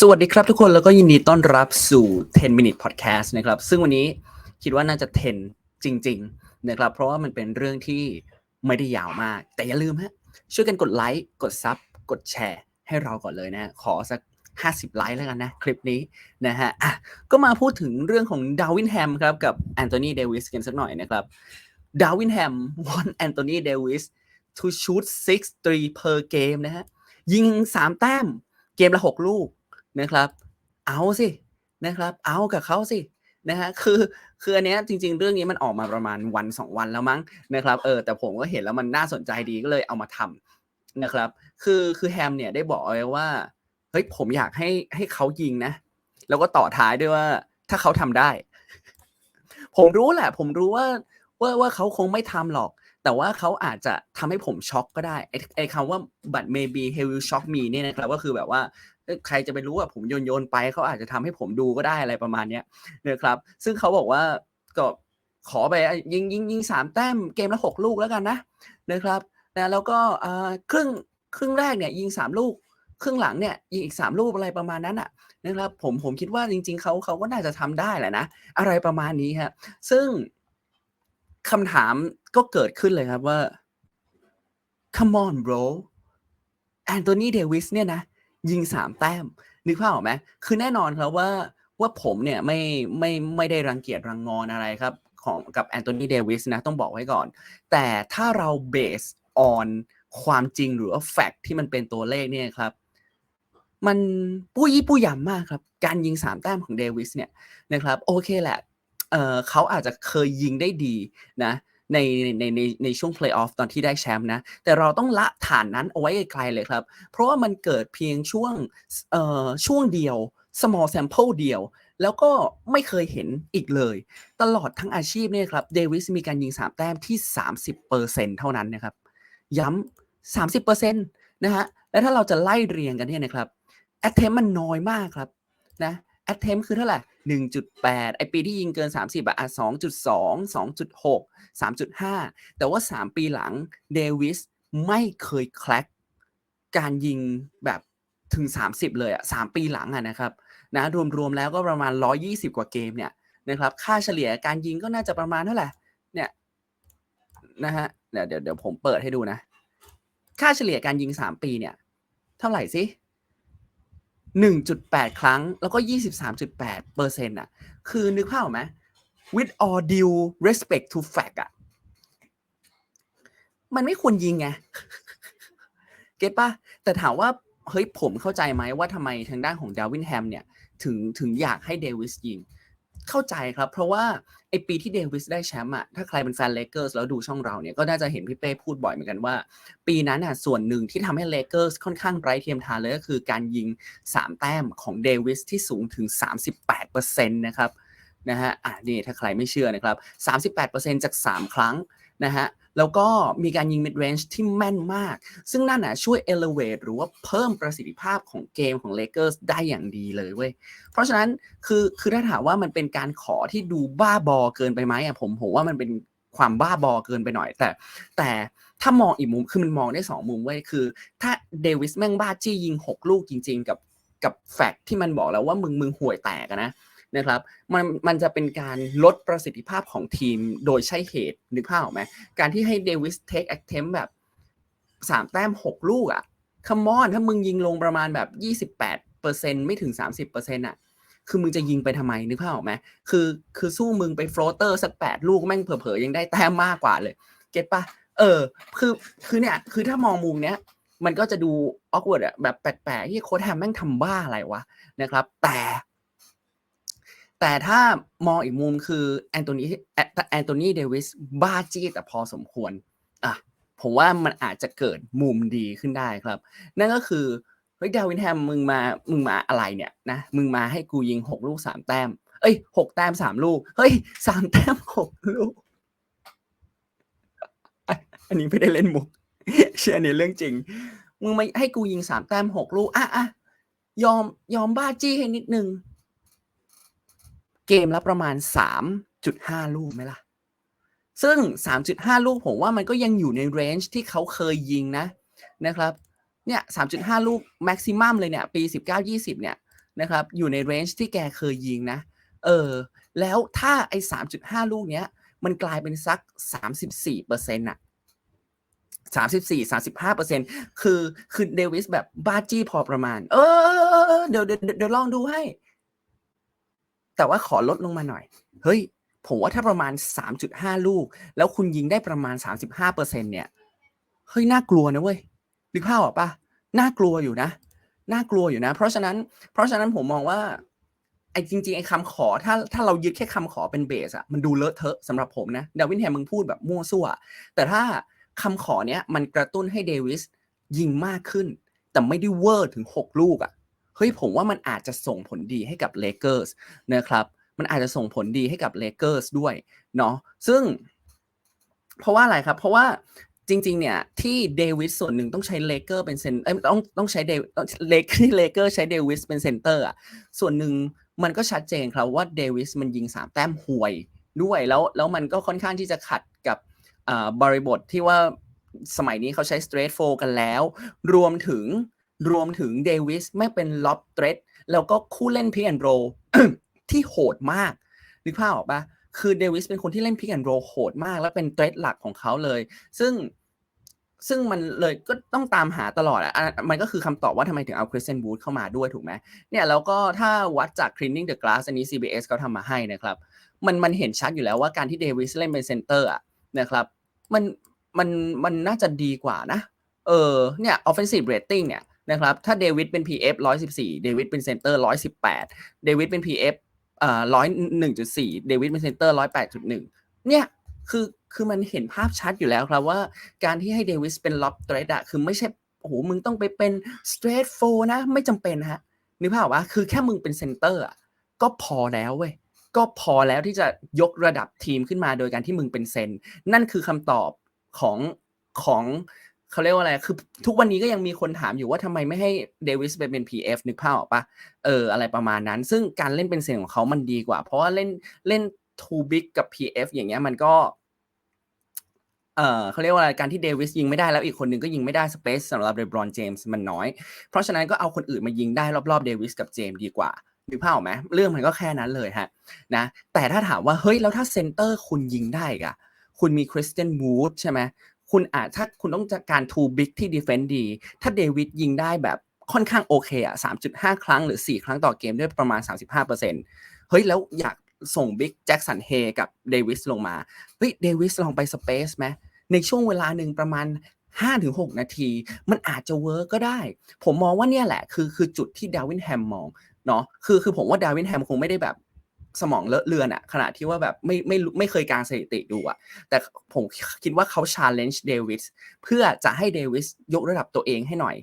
สวัสดีครับทุกคนแล้วก็ยินดีต้อนรับสู่ 10 minute podcast นะครับ ซึ่งวันนี้คิดว่าน่าจะ 10 จริง ๆ นะครับ เพราะว่ามันเป็นเรื่องที่ไม่ได้ยาวมาก แต่อย่าลืมฮะช่วยกันกดไลค์กดซับกดแชร์ ให้เราก่อนเลยนะขอสัก 50 ไลค์แล้วกันนะ คลิปนี้นะฮะอะก็มาพูดถึงเรื่องของดาวินแฮมครับกับแอนโทนีเดวิสกันสักหน่อยนะครับดาวินแฮม want แอนโทนีเดวิส to shoot six three per game นะฮะยิง3แต้มเกมละ6ลูก นะครับ เอาสินะครับ เอากับเขาสินะฮะคือคืออันเนี้ยจริง ๆ เรื่องนี้มันออกมาประมาณวัน2วันแล้วมั้งนะครับเออแต่ผมก็เห็นแล้วมันน่าสนใจดีก็เลยเอามาทำนะครับ คือคือแฮมเนี่ยได้บอกเอาไว้ว่าเฮ้ยผมอยากให้ให้เขายิงนะ แล้วก็ต่อท้ายด้วยว่า ถ้าเขาทำได้ ผมรู้แหละ ผมรู้ว่าว่าว่าเขาคงไม่ทำหรอก แต่ว่าเขาอาจจะทำให้ผมช็อกก็ได้ไอ้คำว่า but maybe he will shock me เนี่ยนะครับก็คือแบบว่าใครจะไปรู้ว่าผมโยนๆไปเขาอาจจะทำให้ผมดูก็ได้อะไรประมาณเนี้ยนะครับ ซึ่งเขาบอกว่าก็ขอไปยิงยิงยิง3แต้มเกมละ6ลูกแล้วกันนะนะครับนะแล้วก็ครึ่งครึ่งแรกเนี่ยยิง3ลูกครึ่งหลังเนี่ยยิงอีก3ลูกอะไรประมาณนั้นน่ะนะครับผมผมคิดว่าจริง ๆเขาเขาก็น่าจะทำได้แหละนะอะไรประมาณนี้ครับซึ่ง คำถามก็เกิดขึ้นเลยครับว่า come on bro แอนโทนีเดวิสเนี่ยนะ ยิง3แต้ม นึกภาพออกไหมคือแน่นอนครับว่าว่าผมเนี่ยไม่ไม่ไม่ได้รังเกียจรังงอนอะไรครับของกับแอนโทนีเดวิสนะ ต้องบอกไว้ก่อน แต่ถ้าเรา base on ความจริงหรือว่าแฟกต์ที่มันเป็นตัวเลขเนี่ยครับ มันปู้ยี่ปู้ยำมากครับ การยิง3แต้มของเดวิสเนี่ยนะครับ โอเคแหละ เออเขาอาจจะเคยยิงได้ดีนะในในในในช่วง Play-off ตอนที่ได้แชมป์นะ แต่เราต้องละฐานนั้นเอาไว้ไกลๆเลยครับ เพราะว่ามันเกิดเพียงช่วงเอ่อช่วงเดียว small sample เดียว แล้วก็ไม่เคยเห็นอีกเลย ตลอดทั้งอาชีพเนี่ยครับเดวิสมีการยิง 3 แต้มที่ 30%เท่านั้นนะครับ ย้ำ 30%นะฮะ แล้วถ้าเราจะไล่เรียงกันเนี่ยนะครับ attempt มันน้อยมากครับนะ attempt คือเท่าไหร่ 1.8 ไอปีที่ยิงเกิน 30อะอะ2.2 2.6 3.5 แต่ว่า 3 ปีหลังเดวิสไม่เคย crack การยิงแบบถึง 30 เลยอะ3 ปีหลังอะนะครับนะรวมๆแล้วก็ประมาณ 120 กว่าเกมเนี่ยนะครับค่าเฉลี่ยการยิงก็น่าจะประมาณเท่าไหร่เนี่ยนะฮะเดี๋ยวเดี๋ยวผมเปิดให้ดูนะ ค่าเฉลี่ยการยิง 3 ปีเนี่ย เท่าไหร่สิ 1.8 ครั้งแล้วก็ 23.8%น่ะ คือนึกภาพไหม with all due respect to fact อะ มันไม่ควรยิงไง เก็ตป่ะ?แต่ถามว่า เฮ้ยผมเข้าใจไหมว่าทำไมทางด้านของดาวินแฮมเนี่ย ถึงถึงอยากให้เดวิสยิง เข้าใจครับ เพราะว่าไอปีที่เดวิสได้แชมป์อะถ้าใครเป็นแฟนเลเกอร์สแล้วดูช่องเราเนี่ยก็น่าจะเห็นพี่เป้พูดบ่อยเหมือนกันว่า ปีนั้นอะส่วนหนึ่งที่ทำให้เลเกอร์สค่อนข้างไร้เทียมทานเลยก็คือการยิง 3 แต้มของเดวิสที่สูงถึง 38%นะครับนะฮะอ่านี่ถ้าใครไม่เชื่อนะครับ 38%จาก 3 ครั้งนะฮะ แล้วก็มีการยิง mid range ที่แม่นมาก ซึ่งนั่นน่ะช่วย elevate หรือว่าเพิ่มประสิทธิภาพของเกมของ Lakers ได้อย่างดีเลยเว้ย เพราะฉะนั้นคือคือถ้าถามว่ามันเป็นการขอที่ดูบ้าบอเกินไปไหมอะผมผมว่ามันเป็นความบ้าบอเกินไปหน่อย แต่ แต่ถ้ามองอีกมุมคือมันมองได้ 2 มุมเว้ยคือ ถ้าเดวิสแม่งบ้าจี้ยิง 6 ลูกจริง ๆ กับกับแฟกต์ที่มันบอกแล้วว่ามึงมึงห่วยแตกนะ นะครับมันมันจะเป็นการลดประสิทธิภาพของทีมโดยใช่เหตุนึกภาพออกไหม?การที่ให้เดวิส take attempt แบบ3แต้ม6ลูกอะ come on ถ้ามึงยิงลงประมาณแบบ28%ไม่ถึง30%น่ะคือมึงจะยิงไปทำไมนึกภาพออกไหม?คือคือสู้มึงไป floater สัก8ลูกแม่งเผลอๆยังได้แต้มมากกว่าเลยเก็ตปล่า?เออ คือคือเนี่ยคือถ้ามองมุมเนี้ยมันก็จะดู awkward อะแบบแปลกๆเฮียโค้ชแฮมแม่งทำบ้าอะไรวะนะครับ แต่ แต่ถ้ามองอีกมุมคือแอนโทนีแอนโทนีเดวิสบ้าจี้แต่พอสมควรอะผมว่ามันอาจจะเกิดมุมดีขึ้นได้ครับ นั่นก็คือเฮ้ย Darvin Ham มึงมามึงมาอะไรเนี่ยนะมึงมาให้กูยิง6ลูก3แต้ม เอ๊ย6แต้ม3ลูกเฮ้ย3แต้ม6ลูก อันนี้ไม่ได้เล่นมุกเชื่ออันนี้เรื่องจริง มึงมาให้กูยิง3แต้ม6ลูกอะๆยอมยอมบ้าจี้ให้นิดนึง เกมละประมาณ 3.5 ลูกไหมล่ะ?ซึ่ง 3.5 ลูกผมว่ามันก็ยังอยู่ในเรนจ์ที่เขาเคยยิงนะนะครับเนี่ย3.5 ลูก maximum เลยเนี่ยปี 19-20 เนี่ยนะครับอยู่ในเรนจ์ที่แกเคยยิงนะเออแล้วถ้าไอ้สามจุดห้าลูกเนี้ยมันกลายเป็นสักสามสิบสี่เปอร์เซ็นต์อะสามสิบสี่สาสิบห้าเปอร์เซ็นคือคือเดวิสแบบบ้าจี้พอประมาณ เออเดี๋ยวเดี๋ยวเดี๋ยวลองดูให้ แต่ว่าขอลดลงมาหน่อย เฮ้ย ผมว่าถ้าประมาณสามจุดห้าลูก แล้วคุณยิงได้ประมาณสามสิบห้าเนเนี่ย เฮ้ย น่ากลัวนะเว้ยนึกภาพออกปะน่ากลัวอยู่นะ น่ากลัวอยู่นะ เพราะฉะนั้น เพราะฉะนั้นผมมองว่า ไอ้จริงๆ ไอ้คำขอ ถ้า ถ้าเรายึดแค่คำขอเป็นเบสอะมันดูเลอะเทอะสำหรับผมนะ ดาวินแฮมมึงพูดแบบมั่วซั่ว แต่ถ้าคำขอเนี้ยมันกระตุ้นให้เดวิสยิงมากขึ้น แต่ไม่ได้เวอร์ถึง 6 ลูกอะ เฮ้ยผมว่ามันอาจจะส่งผลดีให้กับเลเกอร์สนะครับมันอาจจะส่งผลดีให้กับเลเกอร์สด้วยเนาะซึ่ง เพราะว่าอะไรครับ เพราะว่าจริงๆ เนี่ยที่เดวิสส่วนหนึ่งต้องใช้เลเกอร์เป็นเซนเอ้ยต้องต้องใช้เดวเลกที่เลเกอร์ใช้เดวิสเป็นเซนเตอร์อะส่วนหนึ่งมันก็ชัดเจนครับว่าเดวิสมันยิงสามแต้มห่วยด้วยแล้วแล้วมันก็ค่อนข้างที่จะขัดกับบริบทที่ว่าสมัยนี้เขาใช้ straight four กันแล้ว รวมถึง รวมถึงเดวิสไม่เป็นล็อบเทรดแล้วก็คู่เล่นพิกแอนโรที่โหดมากนึกภาพออกปะคือเดวิสเป็นคนที่เล่นพิกแอนโรโหดมาก แล้วเป็นเทรดหลักของเขาเลย ซึ่งซึ่งมันเลยก็ต้องตามหาตลอดอะ มันก็คือคำตอบว่าทำไมถึงเอาคริสเตนบูธเข้ามาด้วยถูกไหมเนี่ยแล้วก็ถ้าวัดจาก cleaning the glass อันนี้ CBS เขาทำมาให้นะครับ มันมันเห็นชัดอยู่แล้วว่าการที่เดวิสเล่นเป็นเซนเตอร์อะนะครับ มันมันมันน่าจะดีกว่านะ เออเนี่ย offensive rating เนี่ย นะครับ ถ้าเดวิดเป็น PF 114 เดวิดเป็นเซนเตอร์ 118 เดวิดเป็น PF อ่า101.4 เดวิดเป็นเซนเตอร์ 108.1 เนี่ยคือคือมันเห็นภาพชัดอยู่แล้วครับว่าการที่ให้เดวิสเป็นล็อบเทรดอะคือไม่ใช่โอ้โหมึงต้องไปเป็นสเตรทโฟนะ ไม่จำเป็นฮะนึกภาพว่าคือแค่มึงเป็นเซนเตอร์อะก็พอแล้วเว้ยก็พอแล้วที่จะยกระดับทีมขึ้นมาโดยการที่มึงเป็นเซน นั่นคือคำตอบของของ เขาเรียกว่าอะไร คือทุกวันนี้ก็ยังมีคนถามอยู่ว่าทำไมไม่ให้เดวิสไปเป็น PF นึกภาพออกปะเอออะไรประมาณนั้น ซึ่งการเล่นเป็นเซนของเขามันดีกว่า เพราะว่าเล่นเล่น too big กับ PF อย่างเงี้ยมันก็เออเขาเรียกว่าอะไรการที่เดวิสยิงไม่ได้แล้วอีกคนหนึ่งก็ยิงไม่ได้สเปซสำหรับเดบรอนเจมส์มันน้อย เพราะฉะนั้นก็เอาคนอื่นมายิงได้รอบๆเดวิสกับเจมส์ดีกว่านึกภาพออกไหมเรื่องมันก็แค่นั้นเลยฮะนะแต่ถ้าถามว่าเฮ้ยแล้วถ้าเซนเตอร์คุณยิงได้กะคุณมีคริสเตนวูดใช่ไหม คุณอาจถ้าคุณต้องการทูบิ๊กที่ดีเฟนดี ถ้าเดวิดยิงได้แบบค่อนข้างโอเคอะสามจุดห้าครั้งหรือสี่ครั้งต่อเกมด้วยประมาณสามสิบห้าเปอร์เซ็นต์เฮ้ย แล้วอยากส่งบิ๊กแจ็คสันเฮกับเดวิสลงมา เฮ้ย เดวิสลองไปสเปซไหมในช่วงเวลาหนึ่งประมาณ 5-6 นาที มันอาจจะเวิร์กก็ได้ ผมมองว่าเนี่ยแหละคือคือจุดที่ดาวินแฮมมองเนาะคือคือผมว่าดาวินแฮมคงไม่ได้แบบ สมองเลอะเลือนอะขณะที่ว่าแบบไม่ไม่ไม่เคยการสถิติดูอะแต่ผมคิดว่าเขา challenge เดวิสเพื่อจะให้เดวิสยกระดับตัวเองให้หน่อย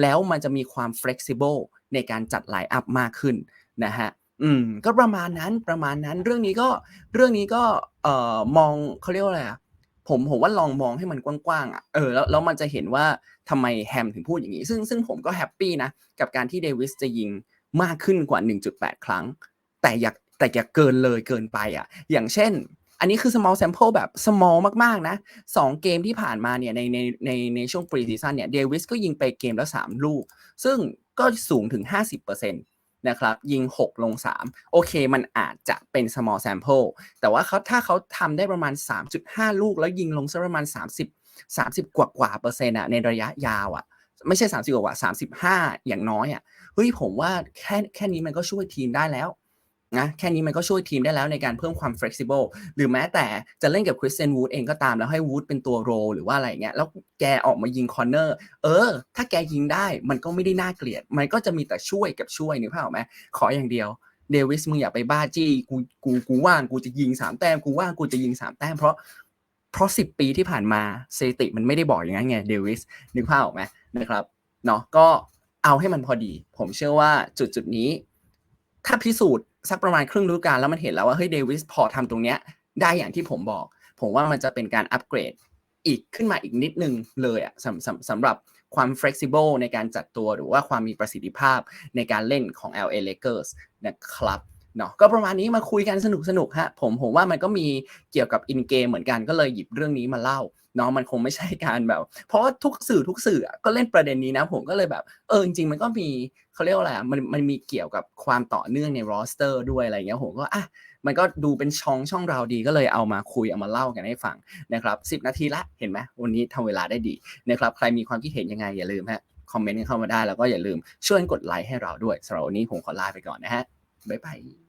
แล้วมันจะมีความ flexible ในการจัดไลน์อัพมากขึ้นนะฮะอืมก็ประมาณนั้นประมาณนั้นเรื่องนี้ก็เรื่องนี้ก็เอ่อมองเขาเรียกว่าอะไรอะผมผมว่าลองมองให้มันกว้างๆอะเออแล้วแล้วมันจะเห็นว่าทำไมแฮมถึงพูดอย่างนี้ ซึ่งซึ่งผมก็แฮปปี้นะ กับการที่เดวิสจะยิงมากขึ้นกว่า 1.8 ครั้ง แต่อยาก แต่อย่าเกินเลยเกินไปอะ อย่างเช่น อันนี้คือ small sample แบบ small มากๆนะสองเกมที่ผ่านมาเนี่ยในในในในช่วง pre season เนี่ยเดวิสก็ยิงไปเกมละ3ลูก ซึ่งก็สูงถึง 50%นะครับ ยิง 6 ลง 3 โอเค มันอาจจะเป็น small sample แต่ว่าเขาถ้าเขาทำได้ประมาณ 3.5 ลูก แล้วยิงลงสักประมาณ 30 30 กว่ากว่าเปอร์เซ็นต์อะในระยะยาวอะไม่ใช่ 30 กว่า35อย่างน้อยอะเฮ้ยผมว่าแค่แค่นี้มันก็ช่วยทีมได้แล้ว นะแค่นี้มันก็ช่วยทีมได้แล้วในการเพิ่มความ flexible หรือแม้แต่จะเล่นกับคริสเตนวูดเองก็ตามแล้วให้วูดเป็นตัวโรหรือว่าอะไรเงี้ยแล้วแกออกมายิงคอร์เนอร์เออ ถ้าแกยิงได้มันก็ไม่ได้น่าเกลียด มันก็จะมีแต่ช่วยกับช่วยนึกภาพออกไหมขออย่างเดียวเดวิสมึงอย่าไปบ้าจี้กูกูกูว่างกูจะยิงสามแต้มกูว่างกูจะยิงสามแต้มเพราะเพราะสิบปีที่ผ่านมาสถิติมันไม่ได้บอกอย่างนั้นไงเดวิสนึกภาพออกไหมนะครับเนาะก็เอาให้มันพอดี ผมเชื่อว่าจุดจุดนี้ ถ้าพิสูจน์ สักประมาณครึ่งฤดูกาลแล้วมันเห็นแล้วว่าเฮ้ยเดวิสพอทำตรงเนี้ยได้อย่างที่ผมบอก ผมว่ามันจะเป็นการอัปเกรดอีกขึ้นมาอีกนิดนึงเลยอะสำสำสำหรับความ flexible ในการจัดตัวหรือว่าความมีประสิทธิภาพในการเล่นของ LA Lakers นะครับเนาะก็ประมาณนี้มาคุยกันสนุกสนุกฮะผมผมว่ามันก็มีเกี่ยวกับอินเกมเหมือนกันก็เลยหยิบเรื่องนี้มาเล่าเนาะมันคงไม่ใช่การแบบ เพราะว่าทุกสื่อทุกสื่อก็เล่นประเด็นนี้นะ ผมก็เลยแบบเออจริงๆมันก็มี เขาเรียกว่าอะไรมันมันมีเกี่ยวกับความต่อเนื่องในรอสเตอร์ด้วยอะไรอย่างเงี้ยผมก็อะมันก็ดูเป็นช่องช่องเราดีก็เลยเอามาคุยเอามาเล่ากันให้ฟังนะครับ10นาทีละเห็นไหมวันนี้ทำเวลาได้ดีนะครับใครมีความคิดเห็นยังไงอย่าลืมฮะคอมเมนต์เข้ามาได้แล้วก็อย่าลืมช่วยกดไลค์ให้เราด้วยสำหรับวันนี้ผมขอลาไปก่อนนะฮะบ๊ายบาย